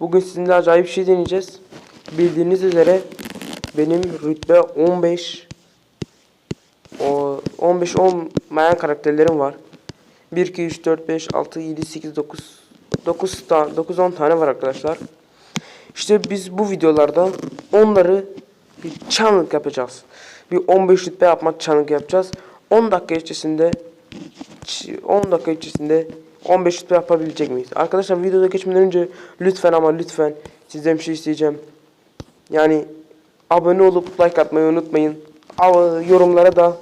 Bugün sizinle acayip bir şey deneyeceğiz. Bildiğiniz üzere benim rütbe 15 o 15 olmayan karakterlerim var. 1 2 3 4 5 6 7 8 9 9 tane 9 10 tane var arkadaşlar. İşte biz bu videolarda onları bir challenge yapacağız. Bir 15 rütbe yapmak challenge yapacağız. 10 dakika içerisinde 10 dakika içerisinde 15 rütbe yapabilecek miyiz? Arkadaşlar videoda geçmeden önce lütfen ama lütfen sizden bir şey isteyeceğim. Yani abone olup like atmayı unutmayın. Ama yorumlara da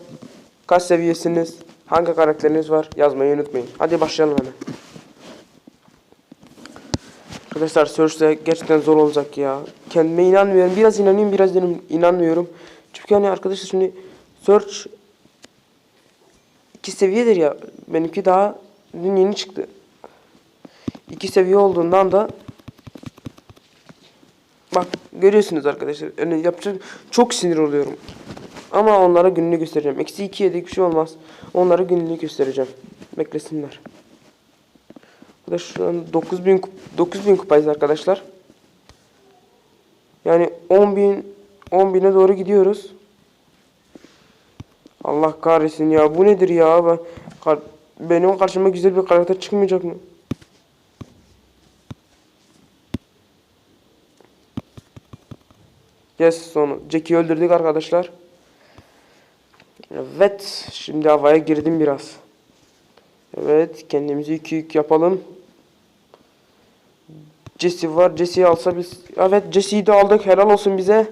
kaç seviyesiniz, hangi karakteriniz var yazmayı unutmayın. Hadi başlayalım hemen. Arkadaşlar Search'te gerçekten zor olacak ya. Kendime inanmıyorum. Biraz inanayım biraz inan- inanmıyorum. Çünkü hani arkadaşlar şimdi Search iki seviyedir ya. Benimki daha dün yeni çıktı. İki seviye olduğundan da bak görüyorsunuz arkadaşlar. Yani yapacak çok sinir oluyorum. Ama onlara gününü göstereceğim. Eksi iki yedik bir şey olmaz. Onlara gününü göstereceğim. Beklesinler. Arkadaşlar şu an 9000 kup 9000 kupayız arkadaşlar. Yani 10.000 10.000'e doğru gidiyoruz. Allah kahretsin ya. Bu nedir ya? Ben, benim karşıma güzel bir karakter çıkmayacak mı? Yes sonu. Jack'i öldürdük arkadaşlar. Evet. Şimdi havaya girdim biraz. Evet. Kendimizi iki yük yapalım. Jesse var. Jesse'yi alsa biz... Evet Jesse'yi de aldık. Helal olsun bize.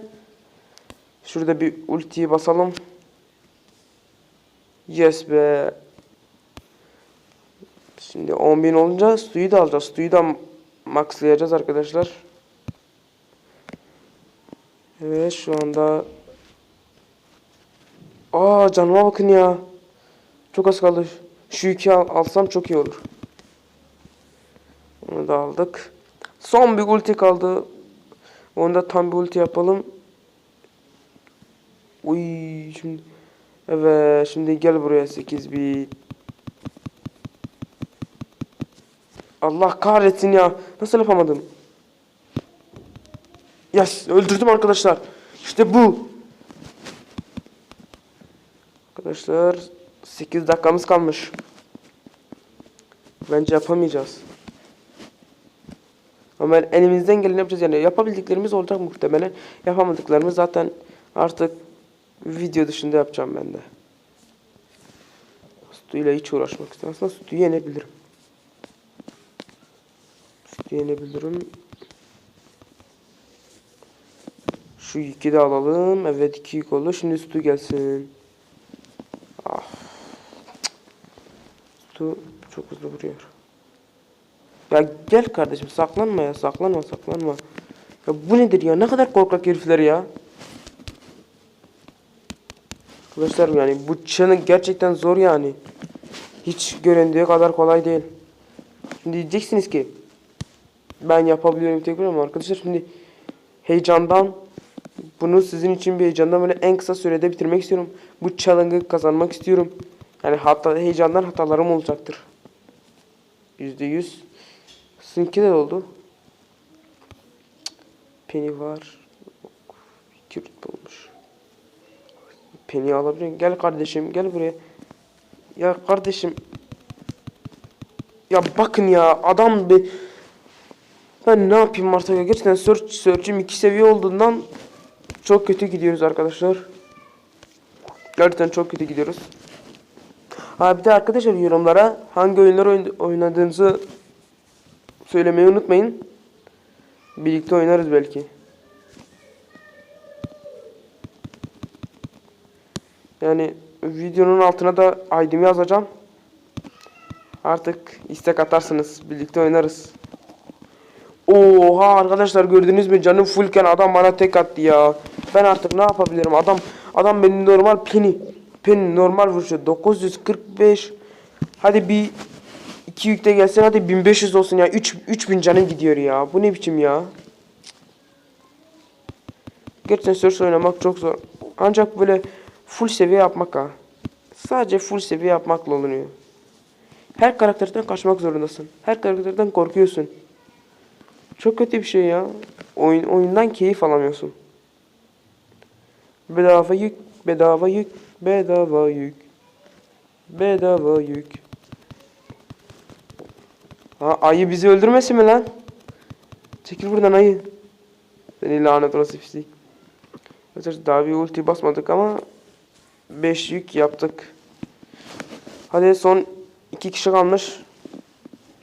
Şurada bir ultiyi basalım. Yes be. Şimdi 10.000 olunca suyu da alacağız. Suyu da maxlayacağız arkadaşlar. Evet şu anda... Aa canıma bakın ya. Çok az kaldı. Şu iki al- alsam çok iyi olur. Onu da aldık. Son bir ulti kaldı. Onda tam bir ulti yapalım. Uy şimdi. Evet şimdi gel buraya 8 bit. Allah kahretsin ya. Nasıl yapamadım? Yes öldürdüm arkadaşlar. İşte bu. Arkadaşlar 8 dakikamız kalmış. Bence yapamayacağız. Ama elimizden geleni yapacağız yani yapabildiklerimiz olacak muhtemelen. Yapamadıklarımız zaten artık video dışında yapacağım ben de. Stuyla hiç uğraşmak istemem. Aslında yenebilirim. Stu'yu yenebilirim. Şu yükü de alalım. Evet iki yük. Şimdi Stu gelsin. Ah. Stu çok hızlı vuruyor. Ya gel kardeşim saklanma ya saklanma saklanma. Ya bu nedir ya ne kadar korkak herifler ya. Arkadaşlar yani bu challenge gerçekten zor yani. Hiç göründüğü kadar kolay değil. Şimdi diyeceksiniz ki ben yapabiliyorum tekrar ama arkadaşlar şimdi heyecandan bunu sizin için bir heyecandan böyle en kısa sürede bitirmek istiyorum. Bu challenge'ı kazanmak istiyorum. Yani hatta heyecandan hatalarım olacaktır. Yüzde yüz. Sizinki de oldu. Penny var. İki rütbe olmuş. Penny alabilir miyim? Gel kardeşim gel buraya. Ya kardeşim. Ya bakın ya adam be. Ben ne yapayım artık? Gerçekten search, search'im iki seviye olduğundan çok kötü gidiyoruz arkadaşlar. Gerçekten çok kötü gidiyoruz. Ha bir de arkadaşlar yorumlara hangi oyunlar oyn- oynadığınızı söylemeyi unutmayın. Birlikte oynarız belki. Yani videonun altına da ID'mi yazacağım. Artık istek atarsınız. Birlikte oynarız. Oha arkadaşlar gördünüz mü canım fullken adam bana tek attı ya. Ben artık ne yapabilirim? Adam adam benim normal peni peni normal vuruşu 945. Hadi bir iki yükte gelsin hadi 1500 olsun ya. 3 3000 canım gidiyor ya. Bu ne biçim ya? Gerçekten Source oynamak çok zor. Ancak böyle full seviye yapmak ha. Sadece full seviye yapmakla olunuyor. Her karakterden kaçmak zorundasın. Her karakterden korkuyorsun. Çok kötü bir şey ya. Oyun oyundan keyif alamıyorsun. Bedava yük, bedava yük, bedava yük. Bedava yük. Ha ayı bizi öldürmesin mi lan? Çekil buradan ayı. Seni lanet olası pislik. Arkadaşlar daha bir ulti basmadık ama 5 yük yaptık. Hadi son iki kişi kalmış.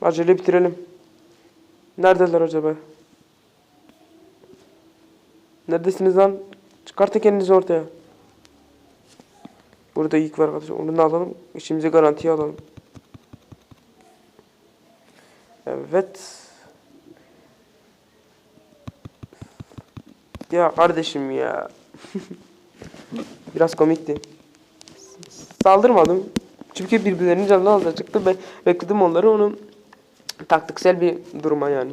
Acele bitirelim. Neredeler acaba? Neredesiniz lan? Çıkartın kendinizi ortaya. Burada ilk var arkadaşlar. Onu da alalım. İşimizi garantiye alalım. Evet. Ya kardeşim ya. Biraz komikti. Saldırmadım. Çünkü birbirlerinin canını alacaktı. Ben bekledim onları onun taktiksel bir duruma yani.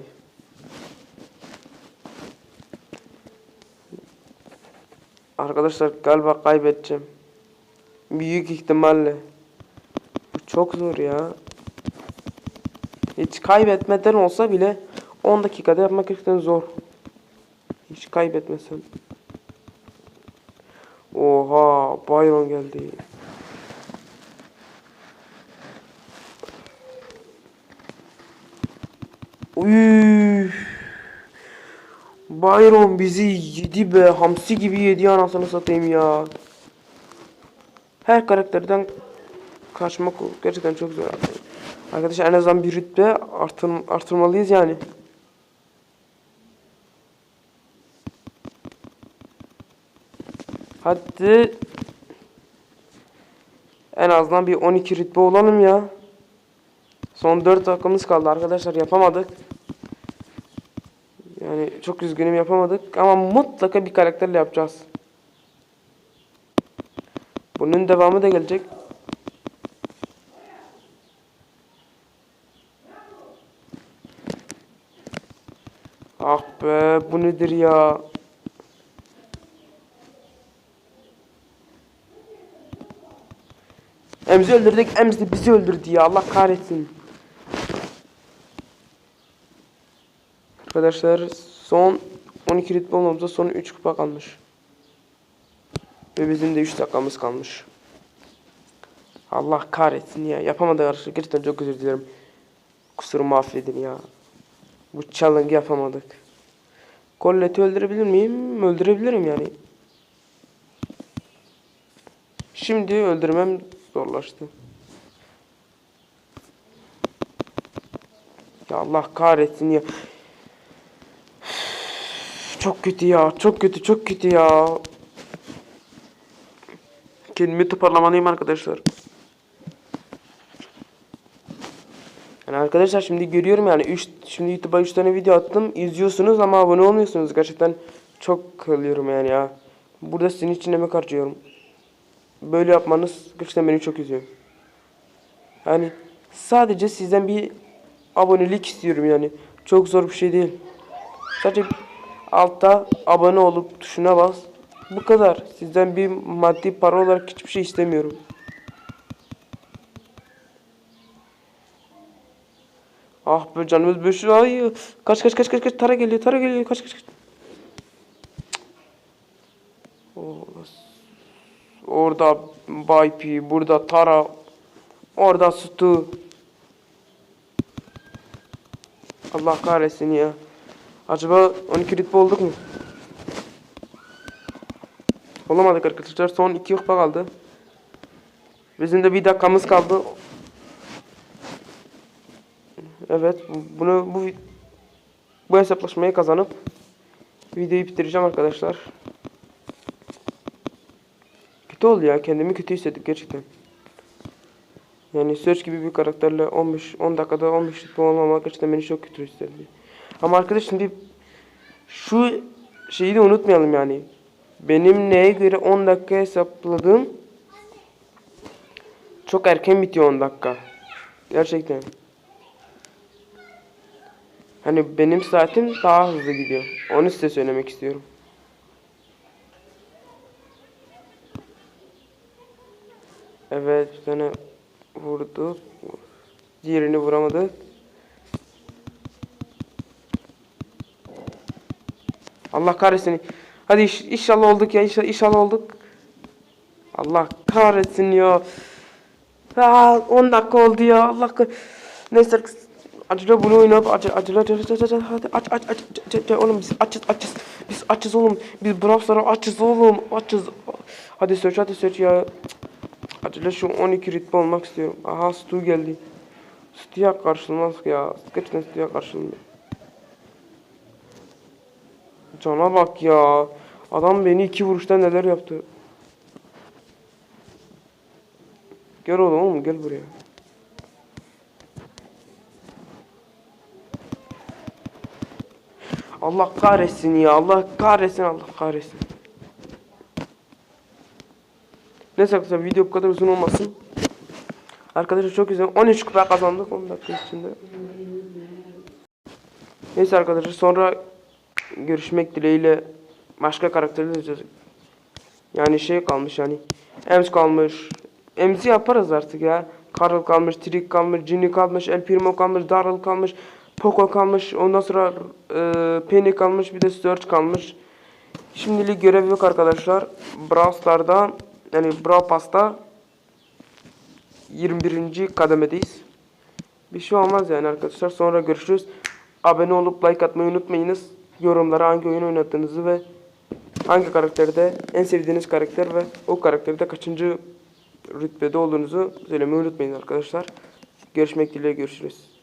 Arkadaşlar galiba kaybedeceğim. Büyük ihtimalle. Bu çok zor ya. Hiç kaybetmeden olsa bile 10 dakikada yapmak gerçekten zor. Hiç kaybetmesem. Oha, Byron geldi. Uy. Byron bizi yedi be. Hamsi gibi yedi anasını satayım ya. Her karakterden kaçmak gerçekten çok zor. Arkadaşlar en azından bir rütbe artır, artırmalıyız yani. Hadi. En azından bir 12 rütbe olalım ya. Son 4 dakikamız kaldı arkadaşlar yapamadık. Yani çok üzgünüm yapamadık ama mutlaka bir karakterle yapacağız. Bunun devamı da gelecek. Ah be bu nedir ya? Emzi öldürdük, de bizi öldürdü ya. Allah kahretsin. Arkadaşlar son 12 ritmi olmamıza son 3 kupa kalmış. Ve bizim de 3 dakikamız kalmış. Allah kahretsin ya. Yapamadık arkadaşlar. Gerçekten çok özür dilerim. Kusurumu affedin ya. Bu challenge yapamadık. Collette'i öldürebilir miyim? Öldürebilirim yani. Şimdi öldürmem zorlaştı. Ya Allah kahretsin ya. Çok kötü ya. Çok kötü. Çok kötü ya. Kendimi toparlamalıyım arkadaşlar. Yani arkadaşlar şimdi görüyorum yani 3 şimdi YouTube'a 3 tane video attım. izliyorsunuz ama abone olmuyorsunuz. Gerçekten çok kılıyorum yani ya. Burada sizin için emek harcıyorum. Böyle yapmanız gerçekten beni çok üzüyor. Yani sadece sizden bir abonelik istiyorum yani. Çok zor bir şey değil. Sadece altta abone olup tuşuna bas. Bu kadar. Sizden bir maddi para olarak hiçbir şey istemiyorum. Ah be canımız 500 ay. Kaç kaç kaç kaç kaç tara geliyor tara geliyor kaç kaç kaç. Orada Baypi, burada Tara, orada Stu. Allah kahretsin ya. Acaba 12 ritme olduk mu? Olamadık arkadaşlar. Son 2 kupa kaldı. Bizim de bir dakikamız kaldı. Evet, bunu bu bu hesaplaşmayı kazanıp videoyu bitireceğim arkadaşlar. Kötü oldu ya, kendimi kötü hissettim gerçekten. Yani Search gibi bir karakterle 15 10 dakikada 15 ritmi olmamak gerçekten beni çok kötü hissetti. Ama arkadaş şimdi şu şeyi de unutmayalım yani. Benim neye göre 10 dakika hesapladığım çok erken bitiyor 10 dakika. Gerçekten. Hani benim saatim daha hızlı gidiyor. Onu size söylemek istiyorum. Evet bir tane vurdu. Diğerini vuramadı. Allah kahretsin. Hadi iş- inşallah olduk ya inşallah, inşallah olduk. Allah kahretsin ya. Aa, 10 dakika oldu ya. Allah kah- Neyse acele bunu oynayıp acele acele acele hadi aç aç aç aç, oğlum biz açız açız biz açız oğlum biz Brawl açız oğlum açız hadi search hadi search ya acele şu 12 ritmi olmak istiyorum aha Stu geldi Stu'ya karşılamaz ya gerçekten Stu'ya karşılamıyor Cana bak ya adam beni iki vuruşta neler yaptı Gel oğlum oğlum gel buraya Allah kahretsin ya. Allah kahretsin. Allah kahretsin. Neyse arkadaşlar video bu kadar uzun olmasın. Arkadaşlar çok güzel. 13 kupa kazandık 10 dakika içinde. Neyse arkadaşlar sonra görüşmek dileğiyle başka karakterler izleyeceğiz. Yani şey kalmış yani. Ems kalmış. Ems'i yaparız artık ya. Carl kalmış, Trick kalmış, Ginny kalmış, El Primo kalmış, Daryl kalmış, Poco kalmış. Ondan sonra e, Penny kalmış, bir de Surge kalmış. Şimdilik görev yok arkadaşlar. Brawl yani Brawl Pass'ta 21. kademedeyiz. Bir şey olmaz yani arkadaşlar. Sonra görüşürüz. Abone olup like atmayı unutmayınız. Yorumlara hangi oyun oynadığınızı ve hangi karakterde en sevdiğiniz karakter ve o karakterde kaçıncı rütbede olduğunuzu söylemeyi unutmayın arkadaşlar. Görüşmek dileğiyle görüşürüz.